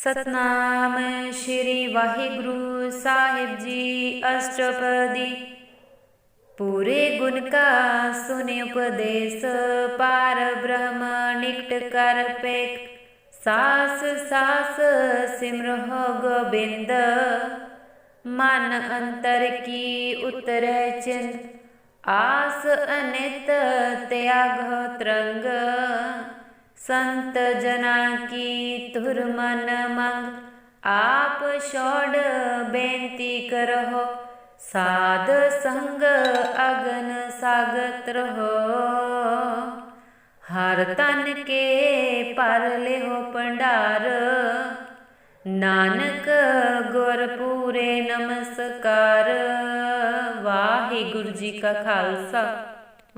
ਸਤਨਾਮ ਸ੍ਰੀ ਵਾਹਿਗੁਰੂ ਸਾਹਿਬ ਜੀ ਅਸ਼ਟਪਦੀ। ਪੂਰੇ ਗੁਣ ਕਾ ਸੁਨਿ ਉਪਦੇਸ਼, ਪਾਰ ਬ੍ਰਹਮ ਨਿਕਟ ਕਰ ਪੇਖ। ਸਾਸ ਸਾਸ ਸਿਮਰਹੁ ਗੋਬਿੰਦ, ਮਨ ਅੰਤਰ ਕੀ ਉਤਰੈ ਚਿੰਤ। ਆਸ ਅਨਿਤ ਤਿਆਗ ਤਰੰਗ। ਸੰਤ ਜਨਾ ਕੀ ਤੁਰ ਮਨ ਮੰਗ, ਆਪ ਛੋੜ ਬੇਨਤੀ ਕਰਹੁ, ਸਾਧ ਸੰਗ ਅਗਨ ਸਾਗਤ ਰਹੋ। ਹਰ ਤਨ ਕੇ ਪਰ ਲਿਓ ਭੰਡਾਰ, ਨਾਨਕ ਗੁਰ ਪੂਰੇ ਨਮਸਕਾਰ। ਵਾਹਿਗੁਰੂ ਜੀ ਕਾ ਖਾਲਸਾ,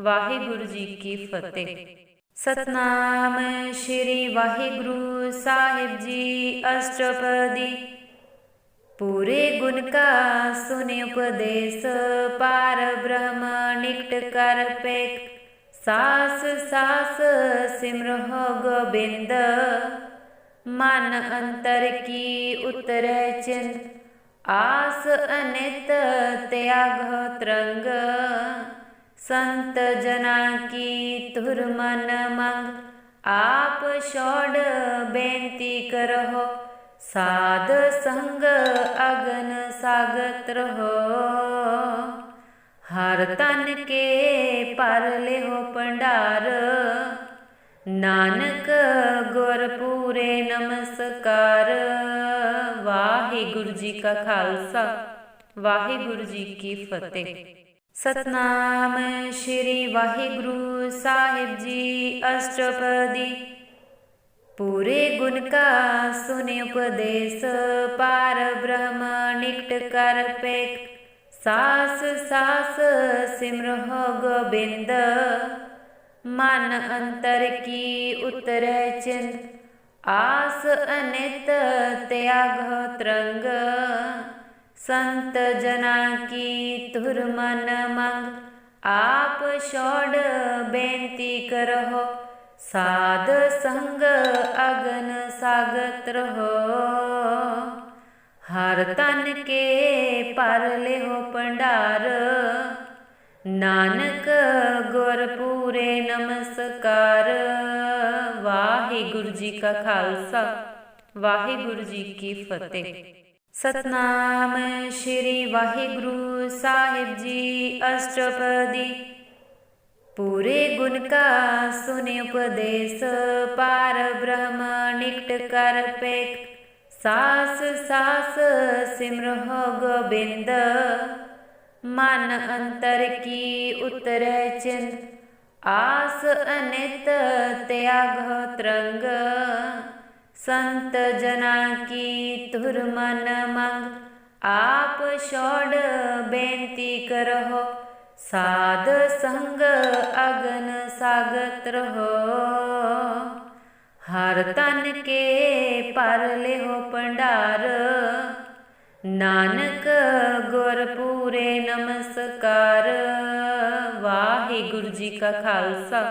ਵਾਹਿਗੁਰੂ ਜੀ ਕੀ ਫਤਿਹ। ਸਤਨਾਮ ਸ੍ਰੀ ਵਾਹਿਗੁਰੂ ਸਾਹਿਬ ਜੀ ਅਸ਼ਟਪਦੀ। ਪੂਰੇ ਗੁਣ ਕਾ ਸੁਨਿ ਉਪਦੇਸ਼, ਪਾਰ ਬ੍ਰਹਮ ਨਿਕਟ ਕਰ ਪੇਖ। ਸਾਸ ਸਾਸ ਸਿਮਰਹੁ ਗੋਬਿੰਦ, ਮਨ ਅੰਤਰ ਕੀ ਉਤਰੈ ਚਿੰਤ। ਆਸ ਅਨਿਤ ਤਿਆਗ ਤਰੰਗ। ਸੰਤ ਜਨਾ ਕੀ ਤੁਰ ਮਨ ਮੰਗ, ਆਪ ਛੋੜ ਬੇਨਤੀ ਕਰਹੁ, ਸਾਧ ਸੰਗ ਅਗਨ ਸਾਗਤ ਰਹੋ। ਹਰ ਤਨ ਕੇ ਪਰ ਲਿਓ ਭੰਡਾਰ, ਨਾਨਕ ਗੁਰ ਪੂਰੇ ਨਮਸਕਾਰ। ਵਾਹਿਗੁਰੂ ਜੀ ਕਾ ਖਾਲਸਾ, ਵਾਹਿਗੁਰੂ ਜੀ ਕੀ ਫਤਿਹ। ਸਤਨਾਮ ਸ੍ਰੀ ਵਾਹਿਗੁਰੂ ਸਾਹਿਬ ਜੀ ਅਸ਼ਟਪਦੀ। ਪੂਰੇ ਗੁਣ ਕਾ ਸੁਨਿ ਉਪਦੇਸ਼, ਪਾਰ ਬ੍ਰਹਮ ਨਿਕਟ ਕਰ ਪੇਖ। ਸਾਸ ਸਾਸ ਸਿਮਰਹੁ ਗੋਬਿੰਦ, ਮਨ ਅੰਤਰ ਕੀ ਉਤਰੈ ਚਿੰਤ। ਆਸ ਅਨਿਤ ਤਿਆਗ ਤਰੰਗ। ਸੰਤ ਜਨਾ ਕੀ ਤੁਰ ਮਨ ਮੰਗ, ਆਪ ਛੋੜ ਬੇਨਤੀ ਕਰਹੁ, ਸਾਧ ਸੰਗ ਅਗਨ ਸਾਗਤ ਰਹੋ। ਹਰ ਤਨ ਕੇ ਪਰ ਲਿਓ ਭੰਡਾਰ, ਨਾਨਕ ਗੁਰ ਪੂਰੇ ਨਮਸਕਾਰ। ਵਾਹਿਗੁਰੂ ਜੀ ਕਾ ਖਾਲਸਾ, ਵਾਹਿਗੁਰੂ ਜੀ ਕੀ ਫਤਿਹ। ਸਤਨਾਮ ਸ੍ਰੀ ਵਾਹਿਗੁਰੂ ਸਾਹਿਬ ਜੀ ਅਸ਼ਟਪਦੀ। ਪੂਰੇ ਗੁਣ ਕਾ ਸੁਨਿ ਉਪਦੇਸ਼, ਪਾਰ ਬ੍ਰਹਮ ਨਿਕਟ ਕਰ ਪੇਖ। ਸਾਸ ਸਾਸ ਸਿਮਰਹੁ ਗੋਬਿੰਦ, ਮਨ ਅੰਤਰ ਕੀ ਉਤਰੈ ਚਿੰਤ। ਆਸ ਅਨਿਤ ਤਿਆਗ ਤਰੰਗ ਸੰਤ ਜਨਾ ਕੀ ਤੁਰ ਮਨ ਮੰਗ, ਆਪ ਛੋੜ ਬੇਨਤੀ ਕਰਹੁ, ਸਾਧ ਸੰਗ ਅਗਨ ਸਾਗਤ ਰਹੋ। ਹਰ ਤਨ ਕੇ ਪਰ ਲਿਓ ਭੰਡਾਰ, ਨਾਨਕ ਗੁਰ ਪੂਰੇ ਨਮਸਕਾਰ। ਵਾਹਿਗੁਰੂ ਜੀ ਕਾ ਖਾਲਸਾ,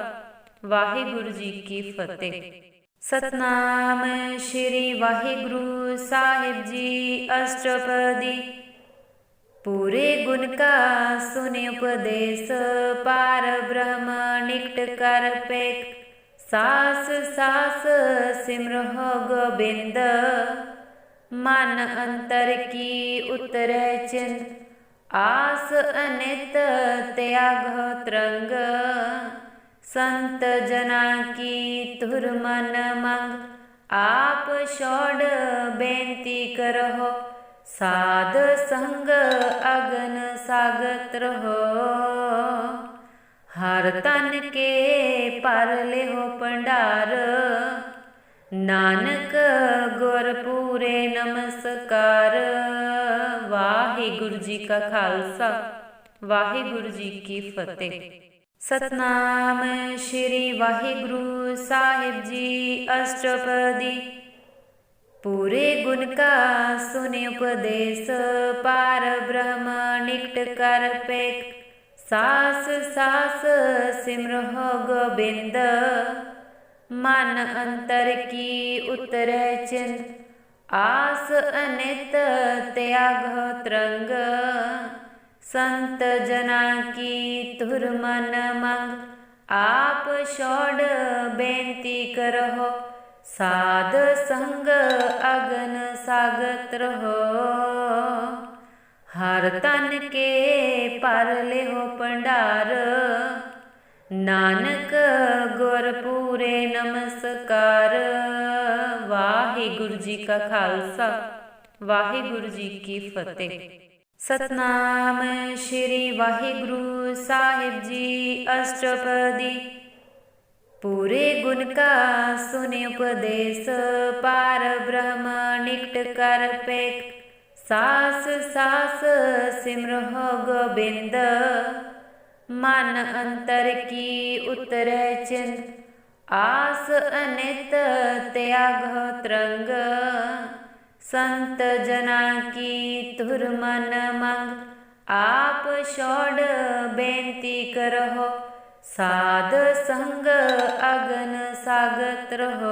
ਵਾਹਿਗੁਰੂ ਜੀ ਕੀ ਫਤਿਹ। ਸਤਨਾਮ ਸ੍ਰੀ ਵਾਹਿਗੁਰੂ ਸਾਹਿਬ ਜੀ, ਅਸ਼ਟਪਦੀ। ਪੂਰੇ ਗੁਣ ਕਾ ਸੁਨਿ ਉਪਦੇਸ਼, ਪਾਰ ਬ੍ਰਹਮ ਨਿਕਟ ਕਰ ਪੇਖ। ਸਾਸ ਸਾਸ ਸਿਮਰਹੁ ਗੋਬਿੰਦ, ਮਨ ਅੰਤਰ ਕੀ ਉਤਰੈ ਚਿੰਤ ਆਸ ਅਨਿਤ ਤਿਆਗ ਤਰੰਗ ਸੰਤ ਜਨਾ ਕੀ ਤੁਰ ਮਨ ਮੰਗ, ਆਪ ਛੋੜ ਬੇਨਤੀ ਕਰਹੁ, ਸਾਧ ਸੰਗ ਅਗਨ ਸਾਗਤ ਰਹੋ। ਹਰ ਤਨ ਕੇ ਪਰ ਲਿਓ ਭੰਡਾਰ, ਨਾਨਕ ਗੁਰ ਪੂਰੇ ਨਮਸਕਾਰ। ਵਾਹਿਗੁਰੂ ਜੀ ਕਾ ਖਾਲਸਾ, ਵਾਹਿਗੁਰੂ ਜੀ ਕੀ ਫਤਿਹ। ਸਤਨਾਮ ਸ੍ਰੀ ਵਾਹਿਗੁਰੂ ਸਾਹਿਬ ਜੀ, ਅਸ਼ਟਪਦੀ। ਪੂਰੇ ਗੁਣ ਕਾ ਸੁਨਿ ਉਪਦੇਸ਼, ਪਾਰ ਬ੍ਰਹਮ ਨਿਕਟ ਕਰ ਪੇਖ। ਸਾਸ ਸਾਸ ਸਿਮਰਹੁ ਗੋਬਿੰਦ, ਮਨ ਅੰਤਰ ਕੀ ਉਤਰੈ ਚਿੰਤ ਆਸ ਅਨਿਤ ਤਿਆਗ ਤਰੰਗ। ਸੰਤ ਜਨਾ ਕੀ ਤੁਰ ਮਨ ਮੰਗ, ਆਪ ਛੋੜ ਬੇਨਤੀ ਕਰੋ ਸਾਧ ਸੰਗ ਅਗਨ ਸਾਗਤ ਰਹੋ। ਹਰ ਤਨ ਕੇ ਪਰ ਲਿਓ ਭੰਡਾਰ, ਨਾਨਕ ਗੁਰ ਪੂਰੇ ਨਮਸਕਾਰ। ਵਾਹਿਗੁਰੂ ਜੀ ਕਾ ਖਾਲਸਾ, ਵਾਹਿਗੁਰੂ ਜੀ ਕੀ ਫਤਿਹ। ਸਤਨਾਮ ਸ਼੍ਰੀ ਵਾਹਿਗੁਰੂ ਸਾਹਿਬ ਜੀ, ਅਸ਼ਟਪਦੀ। ਪੂਰੇ ਗੁਣ ਕਾ ਸੁਨਿ ਉਪਦੇਸ਼, ਪਾਰ ਬ੍ਰਹਮ ਨਿਕਟ ਕਰ ਪੇਖ। ਸਾਸ ਸਾਸ ਸਿਮਰਹੁ ਗੋਬਿੰਦ, ਮਨ ਅੰਤਰ ਕੀ ਉਤਰੈ ਚਿੰਤ ਆਸ ਅਨਿਤ ਤਿਆਗ ਤਰੰਗ। ਸੰਤ ਜਨਾ ਕੀ ਤੁਰ ਮਨ ਮੰਗ, ਆਪ ਛੋੜ ਬੇਨਤੀ ਕਰੋ ਸਾਧ ਸੰਗ ਅਗਨ ਸਾਗਤ ਰਹੋ।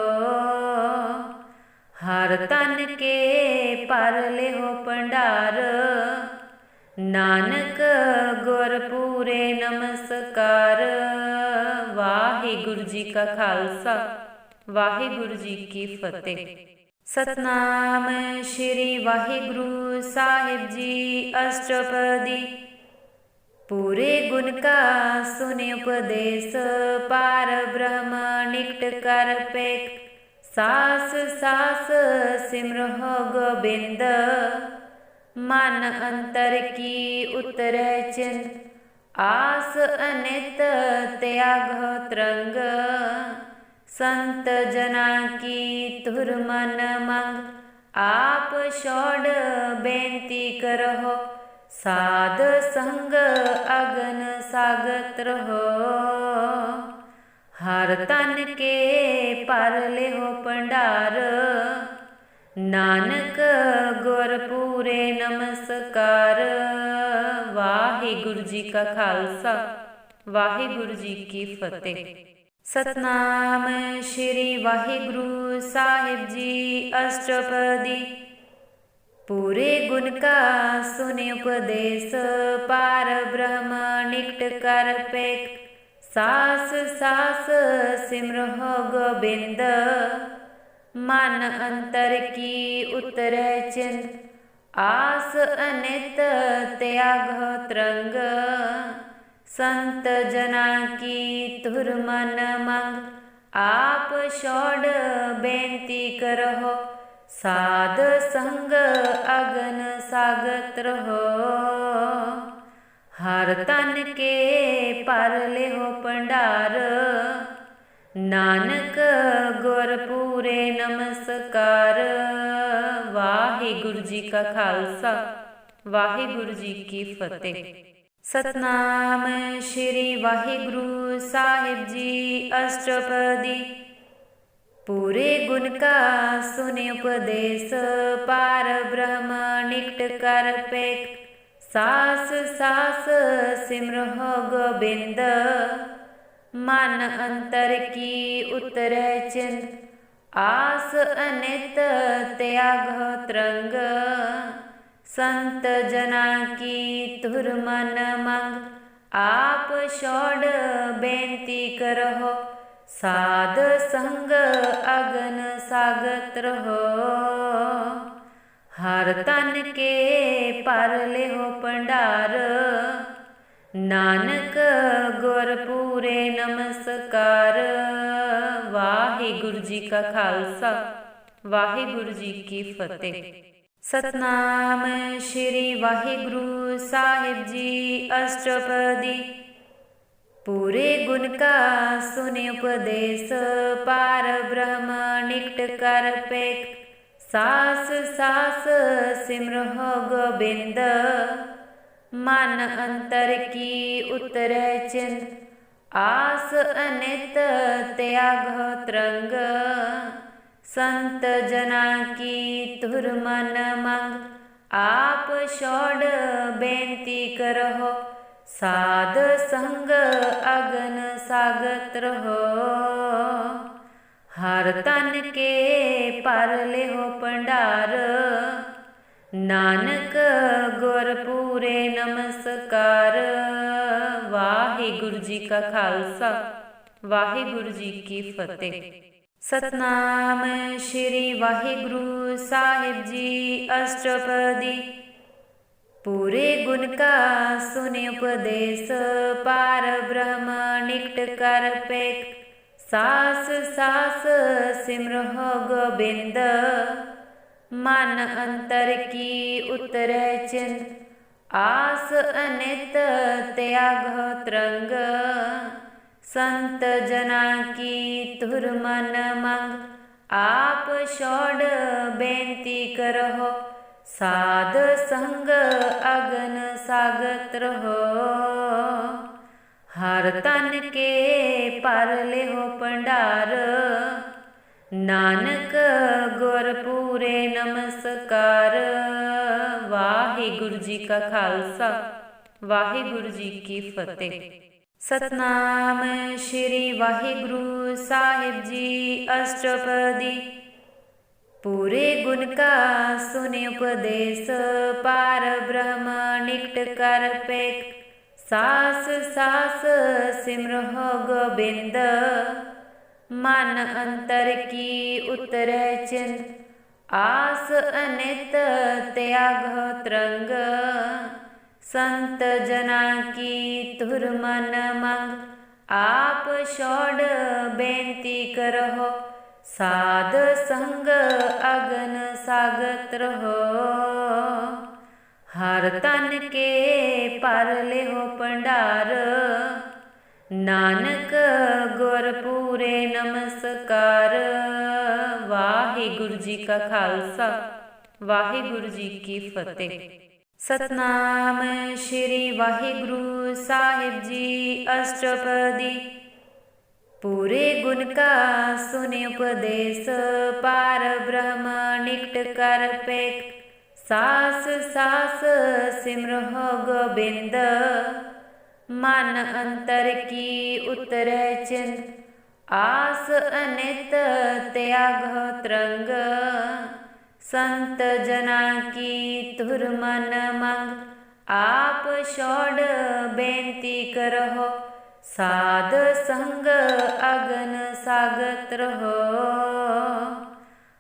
ਹਰ ਤਨ ਕੇ ਪਰ ਲਿਓ ਭੰਡਾਰ, ਨਾਨਕ ਗੁਰ ਪੂਰੇ ਨਮਸਕਾਰ। ਵਾਹਿਗੁਰੂ ਜੀ ਕਾ ਖਾਲਸਾ, ਵਾਹਿਗੁਰੂ ਜੀ ਕੀ ਫਤਿਹ। ਸਤਨਾਮ ਸ਼੍ਰੀ ਵਾਹਿਗੁਰੂ ਸਾਹਿਬ ਜੀ ਅਸ਼ਟਪਦੀ। ਪੂਰੇ ਗੁਣ ਕਾ ਸੁਨਿ ਉਪਦੇਸ਼, ਪਾਰ ਬ੍ਰਹਮ ਨਿਕਟ ਕਰ ਪੇਖ। ਸਾਸ ਸਾਸ ਸਿਮਰਹੁ ਗੋਬਿੰਦ, ਮਨ ਅੰਤਰ ਕੀ ਉਤਰੈ ਚਿੰਦ। ਆਸ ਅਨਿਤ ਤਿਆਗ ਤਰੰਗ। ਸੰਤ ਜਨਾ ਕੀ ਤੁਰ ਮਨ ਮੰਗ, ਆਪ ਛੋੜ ਬੇਨਤੀ ਕਰੋ ਸਾਧ ਸੰਗ ਅਗਨ ਸਾਗਤ ਰਹੋ। ਹਰ ਤਨ ਕੇ ਪਰ ਲਿਓ ਭੰਡਾਰ, ਨਾਨਕ ਗੁਰ ਪੂਰੇ ਨਮਸਕਾਰ। ਵਾਹਿਗੁਰੂ ਜੀ ਕਾ ਖਾਲਸਾ, ਵਾਹਿਗੁਰੂ ਜੀ ਕੀ ਫਤਿਹ। ਸਤਨਾਮ ਸ਼੍ਰੀ ਵਾਹਿਗੁਰੂ ਸਾਹਿਬ ਜੀ ਅਸ਼ਟਪਦੀ। ਪੂਰੇ ਗੁਣ ਕਾ ਸੁਨਿ ਉਪਦੇਸ਼, ਪਾਰ ਬ੍ਰਹਮ ਨਿਕਟ ਕਰ ਪੇਖ। ਸਾਸ ਸਾਸ ਸਿਮਰਹੁ ਗੋਬਿੰਦ, ਮਨ ਅੰਤਰ ਕੀ ਉਤਰੈ ਚਿੰਦ ਆਸ ਅਨਿਤ ਤਿਆਗੋ ਤਰੰਗ। ਸੰਤ ਜਨਾ ਕੀ ਤੁਰ ਮਨ ਮੰਗ, ਆਪ ਛੋੜ ਬੇਨਤੀ ਕਰੋ ਸਾਧ ਸੰਗ ਅਗਨ ਸਾਗਤ ਰਹੋ। ਹਰ ਤਨ ਕੇ ਪਰ ਲਿਓ ਭੰਡਾਰ, ਨਾਨਕ ਗੁਰ ਪੂਰੇ ਨਮਸਕਾਰ। ਵਾਹਿਗੁਰੂ ਜੀ ਕਾ ਖਾਲਸਾ, ਵਾਹਿਗੁਰੂ ਜੀ ਕੀ ਫਤਿਹ। ਸਤਨਾਮ ਸ਼੍ਰੀ ਵਾਹਿਗੁਰੂ ਸਾਹਿਬ ਜੀ ਅਸ਼ਟਪਦੀ। ਪੂਰੇ ਗੁਣ ਕਾ ਸੁਨਿ ਉਪਦੇਸ਼, ਪਾਰ ਬ੍ਰਹਮ ਨਿਕਟ ਕਰ ਪੇਖ। ਸਾਸ ਸਾਸ ਸਿਮਰਹੁ ਗੋਬਿੰਦ, ਮਨ ਅੰਤਰ ਕੀ ਉਤਰੈ ਚਿੰਦ ਆਸ ਅਨਿਤ ਤਿਆਗ ਤਰੰਗ। ਸੰਤ ਜਨਾ ਕੀ ਤੁਰ ਮਨ ਮੰਗ, ਆਪ ਛੋੜ ਬੇਨਤੀ ਕਰੋ ਸਾਧ ਸੰਗ ਅਗਨ ਸਾਗਤ ਰਹੋ। ਹਰ ਤਨ ਕੇ ਪਰ ਲਿਓ ਭੰਡਾਰ, ਨਾਨਕ ਗੁਰ ਪੂਰੇ ਨਮਸਕਾਰ। ਵਾਹਿਗੁਰੂ ਜੀ ਕਾ ਖਾਲਸਾ, ਵਾਹਿਗੁਰੂ ਜੀ ਕੀ ਫਤਿਹ। ਸਤਨਾਮ ਸ਼੍ਰੀ ਵਾਹਿਗੁਰੂ ਸਾਹਿਬ ਜੀ ਅਸ਼ਟਪਦੀ। ਪੂਰੇ ਗੁਣ ਕਾ ਸੁਨਿ ਉਪਦੇਸ਼, ਪਾਰ ਬ੍ਰਹਮ ਨਿਕਟ ਕਰ ਪੇਖ। ਸਾਸ ਸਾਸ ਸਿਮਰਹੁ ਗੋਬਿੰਦ, ਮਨ ਅੰਤਰ ਕੀ ਉਤਰੈ ਚਿੰਦ ਆਸ ਅਨਿਤ ਤਿਆਗੋ ਤਰੰਗ। ਸੰਤ ਜਨਾ ਕੀ ਤੁਰ ਮਨ ਮੰਗ, ਆਪ ਛੋੜ ਬੇਨਤੀ ਕਰੋ ਸਾਧ ਸੰਗ ਅਗਨ ਸਾਗਤ ਰਹੋ। ਹਰ ਤਨ ਕੇ ਪਰ ਲਿਓ ਭੰਡਾਰ, ਨਾਨਕ ਗੁਰ ਪੂਰੇ ਨਮਸਕਾਰ। ਵਾਹਿਗੁਰੂ ਜੀ ਕਾ ਖਾਲਸਾ, ਵਾਹਿਗੁਰੂ ਜੀ ਕੀ ਫਤਿਹ। ਸਤਨਾਮ ਸ਼੍ਰੀ ਵਾਹਿਗੁਰੂ ਸਾਹਿਬ ਜੀ, ਅਸ਼ਟਪਦੀ। ਪੂਰੇ ਗੁਣ ਕਾ ਸੁਨਿ ਉਪਦੇਸ਼, ਪਾਰ ਬ੍ਰਹਮ ਨਿਕਟ ਕਰ ਪੇਖ। ਸਾਸ ਸਾਸ ਸਿਮਰਹੁ ਗੋਬਿੰਦ, ਮਨ ਅੰਤਰ ਕੀ ਉਤਰੈ ਚਿੰਤ ਆਸ ਅਨਿਤ ਤਿਆਗਹੁ ਤਰੰਗ ਸੰਤ ਜਨਾ ਕੀ ਤੁਰ ਮਨ ਮੰਗ, ਆਪ ਛੋੜ ਬੇਨਤੀ ਕਰਹੁ, ਸਾਧ ਸੰਗ ਅਗਨ ਸਾਗਤ ਰਹੋ। ਹਰ ਤਨ ਕੇ ਪਰ ਲਿਓ ਭੰਡਾਰ, ਨਾਨਕ ਗੁਰ ਪੂਰੇ ਨਮਸਕਾਰ। ਵਾਹਿਗੁਰੂ ਜੀ ਕਾ ਖਾਲਸਾ, ਵਾਹਿਗੁਰੂ ਜੀ ਕੀ ਫਤਿਹ। ਸਤਨਾਮ ਸ਼੍ਰੀ ਵਾਹਿਗੁਰੂ ਸਾਹਿਬ ਜੀ ਅਸ਼ਟਪਦੀ। ਪੂਰੇ ਗੁਣ ਕਾ ਸੁਨਿ ਉਪਦੇਸ਼, ਪਾਰ ਬ੍ਰਹਮ ਨਿਕਟ ਕਰ ਪੇਖ। ਸਾਸ ਸਾਸ ਸਿਮਰਹੁ ਗੋਬਿੰਦ, ਮਨ ਅੰਤਰ ਕੀ ਉਤਰੈ ਚਿੰਤ ਆਸ ਅਨਿਤ ਤਿਆਗਹੁ ਤਰੰਗ ਸੰਤ ਜਨਾ ਕੀ ਤੁਰ ਮਨ ਮੰਗ, ਆਪ ਛੋੜ ਬੇਨਤੀ ਕਰਹੁ, ਸਾਧ ਸੰਗ ਅਗਨ ਸਾਗਤ ਰਹੋ। ਹਰ ਤਨ ਕੇ ਪਰ ਲਿਓ ਭੰਡਾਰ, ਨਾਨਕ ਗੁਰ ਪੂਰੇ ਨਮਸਕਾਰ। ਵਾਹਿਗੁਰੂ ਜੀ ਕਾ ਖਾਲਸਾ, ਵਾਹਿਗੁਰੂ ਜੀ ਕੀ ਫਤਿਹ। ਸਤਨਾਮ ਸ਼੍ਰੀ ਵਾਹਿਗੁਰੂ ਸਾਹਿਬ ਜੀ, ਅਸ਼ਟਪਦੀ। ਪੂਰੇ ਗੁਣ ਕਾ ਸੁਨਿ ਉਪਦੇਸ਼, ਪਾਰ ਬ੍ਰਹਮ ਨਿਕਟ ਕਰ ਪੇਖ। ਸਾਸ ਸਾਸ ਸਿਮਰਹੁ ਗੋਬਿੰਦ, ਮਨ ਅੰਤਰ ਕੀ ਉਤਰੈ ਚਿੰਤ ਆਸ ਅਨਿਤ ਤਿਆਗਹੁ ਤਰੰਗ। ਸੰਤ ਜਨਾ ਕੀ ਤੁਰ ਮਨ ਮੰਗ, ਆਪ ਛੋੜ ਬੇਨਤੀ ਕਰਹੁ, ਸਾਧ ਸੰਗ ਅਗਨ ਸਾਗਤ ਰਹੋ।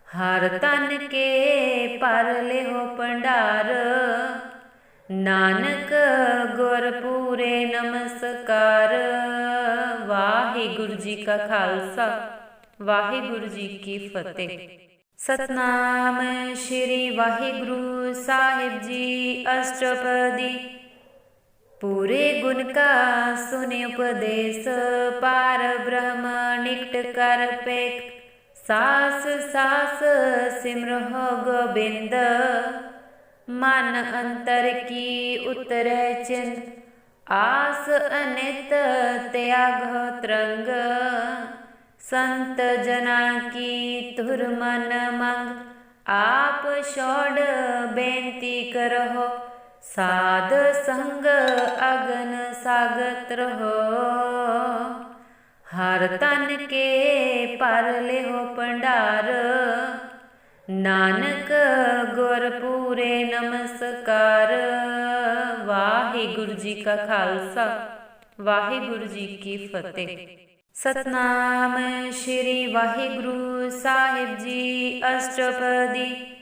ਹਰ ਤਨ ਕੇ ਪਰ ਲਿਓ ਭੰਡਾਰ, ਨਾਨਕ ਗੁਰ ਪੂਰੇ ਨਮਸਕਾਰ। ਵਾਹਿਗੁਰੂ ਜੀ ਕਾ ਖਾਲਸਾ, ਵਾਹਿਗੁਰੂ ਜੀ ਕੀ ਫਤਿਹ। ਸਤਨਾਮ ਸ਼੍ਰੀ ਵਾਹਿਗੁਰੂ ਸਾਹਿਬ ਜੀ, ਅਸ਼ਟਪਦੀ। ਪੂਰੇ ਗੁਣ ਕਾ ਸੁਨਿ ਉਪਦੇਸ਼, ਪਾਰ ਬ੍ਰਹਮ ਨਿਕਟ ਕਰ ਪੇਖ। ਸਾਸ ਸਾਸ ਸਿਮਰਹੁ ਗੋਬਿੰਦ, ਮਨ ਅੰਤਰ ਕੀ ਉਤਰੈ ਚਿੰਤ ਆਸ ਅਨਿਤ ਤਿਆਗਹੁ ਤਰੰਗ। ਸੰਤ ਜਨਾ ਕੀ ਤੁਰ ਮਨ ਮੰਗ, ਆਪ ਛੋੜ ਬੇਨਤੀ ਕਰਹੁ, ਸਾਧ ਸੰਗ ਅਗਨ ਸਾਗਤ ਰਹੋ। ਹਰ ਤਨ ਕੇ ਪਰ ਲਿਓ ਭੰਡਾਰ, ਨਾਨਕ ਗੁਰ ਪੂਰੇ ਨਮਸਕਾਰ। ਵਾਹਿਗੁਰੂ ਜੀ ਕਾ ਖਾਲਸਾ, ਵਾਹਿਗੁਰੂ ਜੀ ਕੀ ਫਤਿਹ। ਸਤਨਾਮ ਸ਼੍ਰੀ ਵਾਹਿਗੁਰੂ ਸਾਹਿਬ ਜੀ ਅਸ਼ਟਪਦੀ।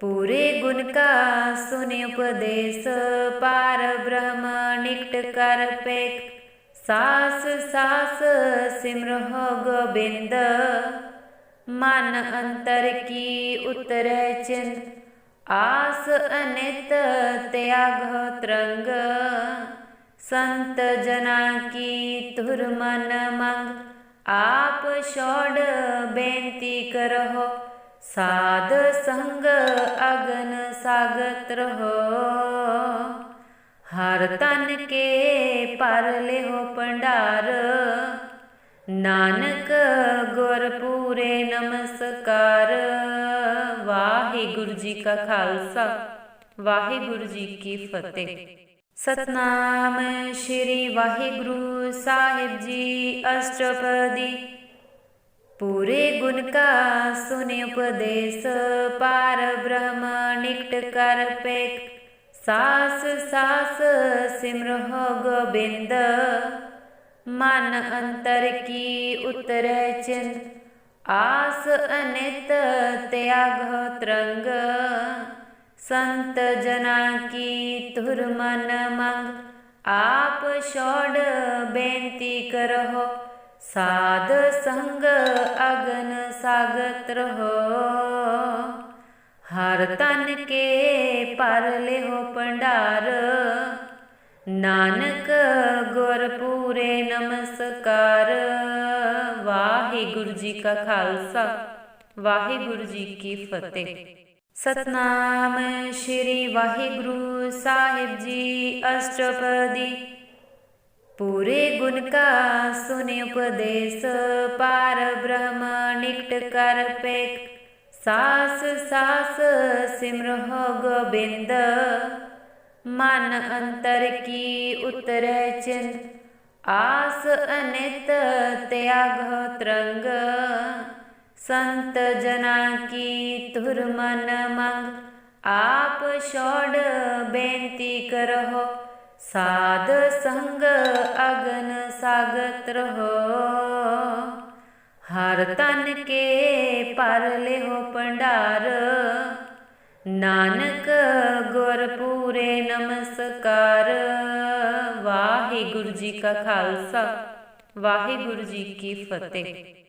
ਪੂਰੇ ਗੁਣ ਕਾ ਸੁਨਿ ਉਪਦੇਸ਼, ਪਾਰ ਬ੍ਰਹਮ ਨਿਕਟ ਕਰ ਪੇਖ। ਸਾਸ ਸਾਸ ਸਿਮਰਹੁ ਗੋਬਿੰਦ, ਮਨ ਅੰਤਰ ਕੀ ਉਤਰੈ ਚਿੰਤ। ਆਸ ਅਨਿਤ ਤਿਆਗਹੁ ਤਰੰਗ। ਸੰਤ ਜਨਾ ਕੀ ਤੁਰ ਮਨ ਮੰਗ, ਆਪ ਛੋੜ ਬੇਨਤੀ ਕਰਹੁ, ਸਾਧ ਸੰਗ ਅਗਨ ਸਾਗਤ ਰਹੋ। ਹਰ ਤਨ ਕੇ ਪਰ ਲਿਓ ਭੰਡਾਰ, ਨਾਨਕ ਗੁਰ ਪੂਰੇ ਨਮਸਕਾਰ। ਵਾਹਿਗੁਰੂ ਜੀ ਕਾ ਖਾਲਸਾ, ਵਾਹਿਗੁਰੂ ਜੀ ਕੀ ਫਤਿਹ। ਸਤਨਾਮ ਸ਼੍ਰੀ ਵਾਹਿਗੁਰੂ ਸਾਹਿਬ ਜੀ ਅਸ਼ਟਪਦੀ। ਪੂਰੇ ਗੁਣ ਕਾ ਸੁਨੇ ਉਪਦੇਸ਼, ਪਾਰ ਬ੍ਰਹਮ ਨਿਕਟ ਕਰ ਪੇਖ। ਸਾਸ ਸਾਸ ਸਿਮਰਹੁ ਗੋਬਿੰਦ, ਮਨ ਅੰਤਰ ਕੀ ਉਤਰੈ ਚਿੰਤ ਆਸ ਅਨਿਤ ਤਿਆਗ ਤਰੰਗ। ਸੰਤ ਜਨਾ ਕੀ ਤੁਰ ਮਨ ਮੰਗ, ਆਪ ਛੋੜ ਬੇਨਤੀ ਕਰਹੁ, ਸਾਧ ਸੰਗ ਅਗਨ ਸਾਗਤ ਰਹੋ। ਹਰ ਤਨ ਕੇ ਪਰ ਲਿਓ ਭੰਡਾਰ, ਨਾਨਕ ਗੁਰ ਪੂਰੇ ਨਮਸਕਾਰ। ਵਾਹਿਗੁਰੂ ਜੀ ਕਾ ਖਾਲਸਾ, ਵਾਹਿਗੁਰੂ ਜੀ ਕੀ ਫਤਿਹ। ਸਤਨਾਮ ਸ਼੍ਰੀ ਵਾਹਿਗੁਰੂ ਸਾਹਿਬ ਜੀ, ਅਸ਼ਟਪਦੀ। ਪੂਰੇ ਗੁਣ ਕਾ ਸੁਨਿ ਉਪਦੇਸ਼, ਪਾਰ ਬ੍ਰਹਮ ਨਿਕਟ ਕਰ ਪੇਖ। ਸਾਸ ਸਾਸ ਸਿਮਰਹੁ ਗੋਬਿੰਦ। ਮਨ ਅੰਤਰ ਕੀ ਉਤਰੈ ਚਿੰਦ। ਆਸ ਅਨਿਤ ਤਿਆਗ ਤਰੰਗ। ਸੰਤ ਜਨਾ ਕੀ ਤੁਰ ਮਨ ਮੰਗ, ਆਪ ਛੋੜ ਬੇਨਤੀ ਕਰੋ ਸਾਧ ਸੰਗ ਅਗਨ ਸਾਗਤ ਰਹੋ। ਹਰ ਤਨ ਕੇ ਪਰ ਲਿਓ ਭੰਡਾਰ, ਨਾਨਕ ਗੁਰ ਪੂਰੇ ਨਮਸਕਾਰ। ਵਾਹਿਗੁਰੂ ਜੀ ਕਾ ਖਾਲਸਾ, ਵਾਹਿਗੁਰੂ ਜੀ ਕੀ ਫਤਿਹ।